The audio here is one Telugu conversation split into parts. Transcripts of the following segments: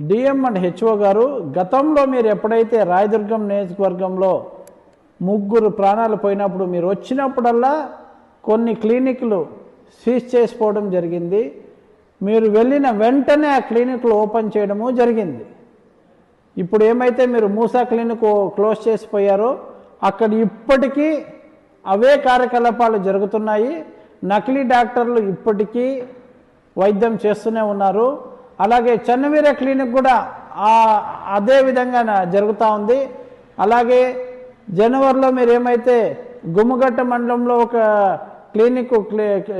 డిఎం అండ్ హెచ్ఓ గారు గతంలో మీరు ఎప్పుడైతే రాయదుర్గం నియోజకవర్గంలో ముగ్గురు ప్రాణాలు పోయినప్పుడు మీరు వచ్చినప్పుడల్లా కొన్ని క్లినిక్లు సీజ్ చేసుకోవడం జరిగింది. మీరు వెళ్ళిన వెంటనే ఆ క్లినిక్లు ఓపెన్ చేయడము జరిగింది. ఇప్పుడు ఏమైతే మీరు మూసా క్లినిక్ క్లోజ్ చేసిపోయారో అక్కడ ఇప్పటికీ అవే కార్యకలాపాలు జరుగుతున్నాయి. నకిలీ డాక్టర్లు ఇప్పటికీ వైద్యం చేస్తూనే ఉన్నారు. అలాగే చెన్నవీర క్లినిక్ కూడా అదే విధంగా జరుగుతూ ఉంది. అలాగే జనవరిలో మీరు ఏమైతే గుమ్మగట్ట మండలంలో ఒక క్లినిక్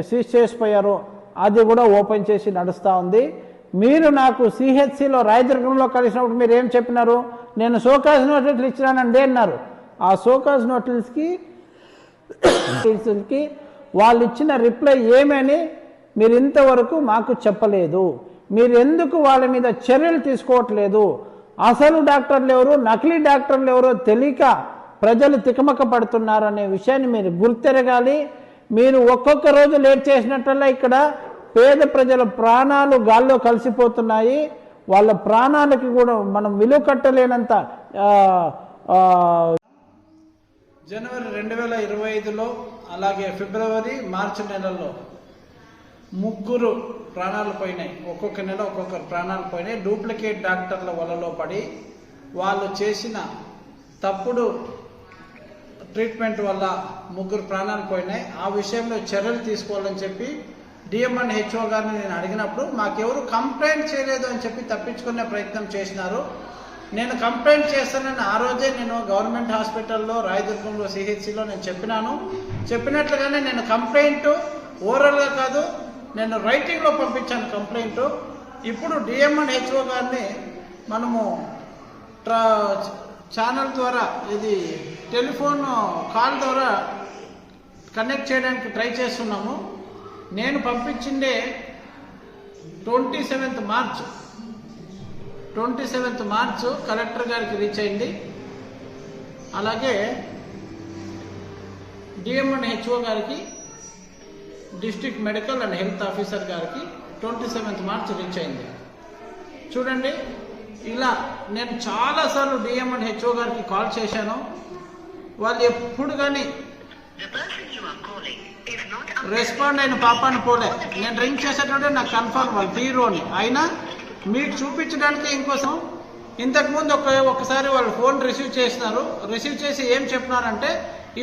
సీజ్ చేసిపోయారో అది కూడా ఓపెన్ చేసి నడుస్తూ ఉంది. మీరు నాకు సిహెచ్సిలో రాయదుర్గంలో కలిసినప్పుడు మీరు ఏం చెప్పినారు? నేను సోకాస్ నోటీసులు ఇచ్చినానండి అన్నారు. ఆ సోకాస్ నోటీస్కి నోటీసులకి వాళ్ళు ఇచ్చిన రిప్లై ఏమని మీరు ఇంతవరకు మాకు చెప్పలేదు. మీరు ఎందుకు వాళ్ళ మీద చర్యలు తీసుకోవట్లేదు? అసలు డాక్టర్లు ఎవరు నకిలీ డాక్టర్లు ఎవరో తెలియక ప్రజలు తికమక పడుతున్నారు అనే విషయాన్ని మీరు గుర్తెరగాలి. మీరు ఒక్కొక్క రోజు లేట్ చేసినట్టల్లా ఇక్కడ పేద ప్రజల ప్రాణాలు గాల్లో కలిసిపోతున్నాయి. వాళ్ళ ప్రాణాలకి కూడా మనం విలువ కట్టలేనంత జనవరి రెండు వేల ఇరవై ఐదులో అలాగే ఫిబ్రవరి మార్చి నెలల్లో ముగ్గురు ప్రాణాలు పోయినాయి. ఒక్కొక్క నెల ఒక్కొక్కరు ప్రాణాలు పోయినాయి. డూప్లికేట్ డాక్టర్ల వలలో పడి వాళ్ళు చేసిన తప్పుడు ట్రీట్మెంట్ వల్ల ముగ్గురు ప్రాణాలు పోయినాయి. ఆ విషయంలో చర్యలు తీసుకోవాలని చెప్పి డిఎం అండ్ హెచ్ఓ గారిని నేను అడిగినప్పుడు మాకెవరు కంప్లైంట్ చేయలేదు అని చెప్పి తప్పించుకునే ప్రయత్నం చేసినారు. నేను కంప్లైంట్ చేస్తానని ఆ రోజే నేను గవర్నమెంట్ హాస్పిటల్లో రాయదుర్గంలో సిహెచ్సిలో నేను చెప్పినాను. చెప్పినట్లుగానే నేను కంప్లైంట్ ఓరల్గా కాదు నేను రైటింగ్లో పంపించాను కంప్లైంట్ ఇప్పుడు డిఎంఎన్ హెచ్ఓ గారిని మనము ట్రా ఛానల్ ద్వారా ఇది టెలిఫోన్ కాల్ ద్వారా కనెక్ట్ చేయడానికి ట్రై చేస్తున్నాము. నేను పంపించిందే twenty seventh March twenty seventh March collector గారికి రీచ్ అయింది. అలాగే డిఎంఎన్ హెచ్ఓ గారికి district medical and health officer గారికి ట్వంటీ సెవెంత్ మార్చ్ రీచ్ అయింది. చూడండి ఇలా నేను చాలాసార్లు డిఎం అండ్ హెచ్ఓ గారికి కాల్ చేశాను. వాళ్ళు ఎప్పుడు కానీ రెస్పాండ్ అయిన పాపాన్ని పోలే. నేను రింగ్ చేసేటప్పుడు నాకు కన్ఫర్మ్ వాళ్ళు తీరు అని అయినా మీకు చూపించడానికి ఇంకోసం ఇంతకుముందు ఒక ఒకసారి వాళ్ళు ఫోన్ రిసీవ్ చేసినారు. రిసీవ్ చేసి ఏం చెప్పినారంటే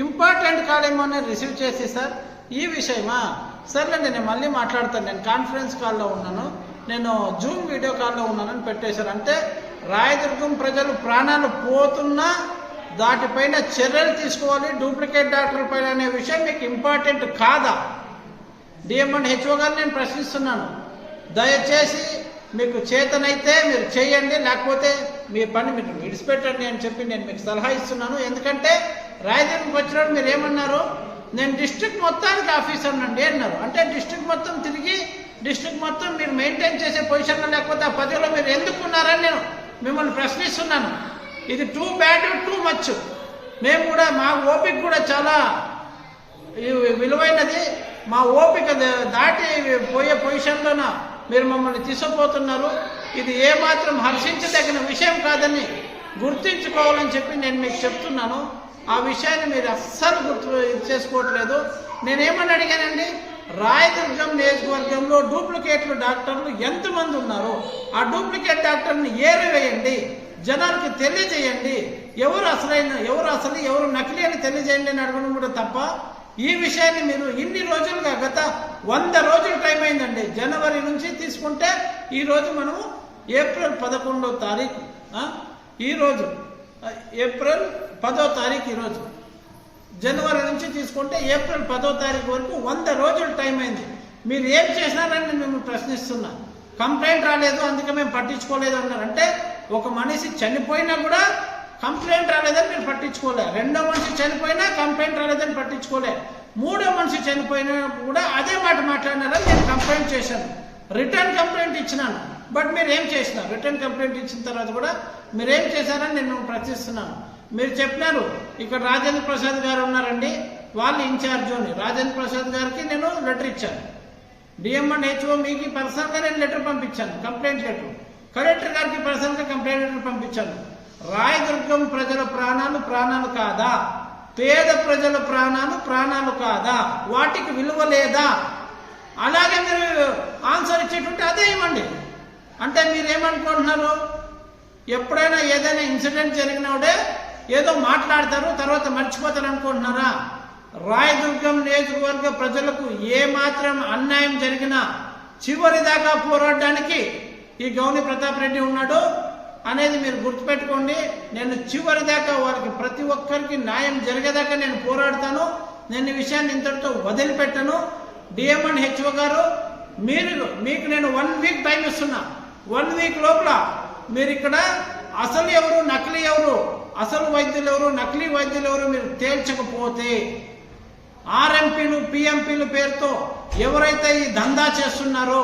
ఇంపార్టెంట్ కాల్ ఏమో అని రిసీవ్ చేసి సార్ ఈ విషయమా? సర్లేండి నేను మళ్ళీ మాట్లాడతాను. నేను కాన్ఫరెన్స్ కాల్లో ఉన్నాను. నేను జూమ్ వీడియో కాల్లో ఉన్నానని పెట్టేశారు. అంటే రాయదుర్గం ప్రజలు ప్రాణాలు పోతున్నా దాటిపైన చర్యలు తీసుకోవాలి. డూప్లికేట్ డాక్టర్ పైన అనే విషయం మీకు ఇంపార్టెంట్ కాదా? డిఎం అండ్ హెచ్ఓ గారు నేను ప్రశ్నిస్తున్నాను. దయచేసి మీకు చేతనైతే మీరు చేయండి. లేకపోతే మీ పని మీరు విడిచిపెట్టండి అని చెప్పి నేను మీకు సలహా ఇస్తున్నాను. ఎందుకంటే రాయదుర్గంకి వచ్చినప్పుడు మీరు ఏమన్నారు? నేను డిస్ట్రిక్ట్ మొత్తానికి ఆఫీసర్నండి అన్నారు. అంటే డిస్ట్రిక్ట్ మొత్తం తిరిగి డిస్ట్రిక్ట్ మొత్తం మీరు మెయింటైన్ చేసే పొజిషన్లో లేకపోతే ఆ పదవిలో మీరు ఎందుకున్నారని నేను మిమ్మల్ని ప్రశ్నిస్తున్నాను. ఇది టూ బ్యాడ్ టూ మచ్ మేము కూడా మా ఓపిక కూడా చాలా విలువైనది. మా ఓపిక దాటి పోయే పొజిషన్లోన మీరు మమ్మల్ని తీసుకుపోతున్నారు. ఇది ఏమాత్రం హర్షించదగిన విషయం కాదని గుర్తించుకోవాలని చెప్పి నేను మీకు చెప్తున్నాను. ఆ విషయాన్ని మీరు అస్సలు గుర్తు చేసుకోవట్లేదు. నేనేమని అడిగానండి? రాయదుర్గం నియోజకవర్గంలో డూప్లికేట్లు డాక్టర్లు ఎంతమంది ఉన్నారు ఆ డూప్లికేట్ డాక్టర్ని ఏరివేయండి. జనానికి తెలియజేయండి. ఎవరు అసలైన ఎవరు అసలు ఎవరు నకిలీ అని తెలియజేయండి అని అడగడం కూడా తప్ప ఈ విషయాన్ని మీరు ఇన్ని రోజులుగా గత వంద రోజులు టైం అయిందండి. జనవరి నుంచి తీసుకుంటే ఈరోజు మనము ఏప్రిల్ పదకొండో తారీఖు ఈరోజు ఏప్రిల్ పదో తారీఖు ఈరోజు జనవరి నుంచి తీసుకుంటే ఏప్రిల్ పదో తారీఖు వరకు వంద రోజులు టైం అయింది. మీరు ఏం చేసినారని మేము మిమ్మల్ని ప్రశ్నిస్తున్నా. కంప్లైంట్ రాలేదు అందుకే మేము పట్టించుకోలేదు అన్నారు. అంటే ఒక మనిషి చనిపోయినా కూడా కంప్లైంట్ రాలేదని మీరు పట్టించుకోలే. రెండో మనిషి చనిపోయినా కంప్లైంట్ రాలేదని పట్టించుకోలే. మూడో మనిషి చనిపోయినా కూడా అదే మాట మాట్లాడినారని నేను కంప్లైంట్ చేశాను. రిటర్న్ కంప్లైంట్ ఇచ్చినాను. బట్ మీరు ఏం చేసినారు రిటర్న్ కంప్లైంట్ ఇచ్చిన తర్వాత కూడా మీరు ఏం చేశారని నేను ప్రశ్నిస్తున్నాను. మీరు చెప్పినారు. ఇక్కడ రాజేంద్ర ప్రసాద్ గారు ఉన్నారండి. వాళ్ళు ఇన్ఛార్జ్ అని రాజేంద్ర ప్రసాద్ గారికి నేను లెటర్ ఇచ్చాను. డిఎం అండ్ హెచ్ఓ మీకు పర్సనల్గా నేను లెటర్ పంపించాను. కంప్లైంట్ లెటర్ కలెక్టర్ గారికి పర్సనల్గా కంప్లైంట్ లెటర్ పంపించాను. రాయదుర్గం ప్రజల ప్రాణాలు ప్రాణాలు కాదా? పేద ప్రజల ప్రాణాలు ప్రాణాలు కాదా? వాటికి విలువ లేదా? అలాగే మీరు ఆన్సర్ ఇచ్చేటువంటి అదే ఇవ్వండి అంటే మీరేమనుకుంటున్నారు ఎప్పుడైనా ఏదైనా ఇన్సిడెంట్ జరిగినప్పుడే ఏదో మాట్లాడతారు తర్వాత మర్చిపోతారు అనుకుంటున్నారా రాయదుర్గం నియోజకవర్గ ప్రజలకు ఏ మాత్రం అన్యాయం జరిగినా చివరి దాకా పోరాడడానికి ఈ గౌని ప్రతాప్ రెడ్డి ఉన్నాడు అనేది మీరు గుర్తుపెట్టుకోండి. నేను చివరి దాకా వారికి ప్రతి ఒక్కరికి న్యాయం జరిగేదాకా నేను పోరాడతాను. నేను ఈ విషయాన్ని ఇంతటితో వదిలిపెట్టను. డిఎంఎన్ హెచ్ఓ గారు మీరు మీకు నేను వన్ వీక్ టైం ఇస్తున్నా. వన్ వీక్ లోపల మీరు ఇక్కడ అసలు ఎవరు నకిలీ ఎవరు అసలు వైద్యులు ఎవరు నకిలీ వైద్యులు ఎవరు మీరు తేల్చకపోతే ఆర్ఎంపీలు పిఎంపీలు పేరుతో ఎవరైతే ఈ దందా చేస్తున్నారో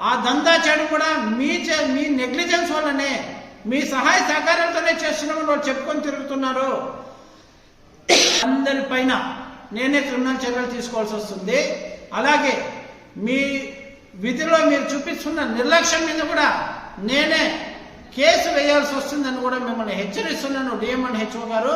ఆ దందా చేయడం కూడా మీ చే- మీ నెగ్లిజెన్స్ వల్లనే మీ సహాయ సహకారాలతోనే చేస్తున్నామని వాళ్ళు చెప్పుకొని తిరుగుతున్నారు. అందరి పైన నేనే క్రిమినల్ చర్యలు తీసుకోవాల్సి వస్తుంది. అలాగే మీ విధిలో మీరు చూపిస్తున్న నిర్లక్ష్యం మీద కూడా నేనే కేసు వేయాల్సి వస్తుందని కూడా మిమ్మల్ని హెచ్చరిస్తున్నాను. డిఎంఎన్ హెచ్ఓ గారు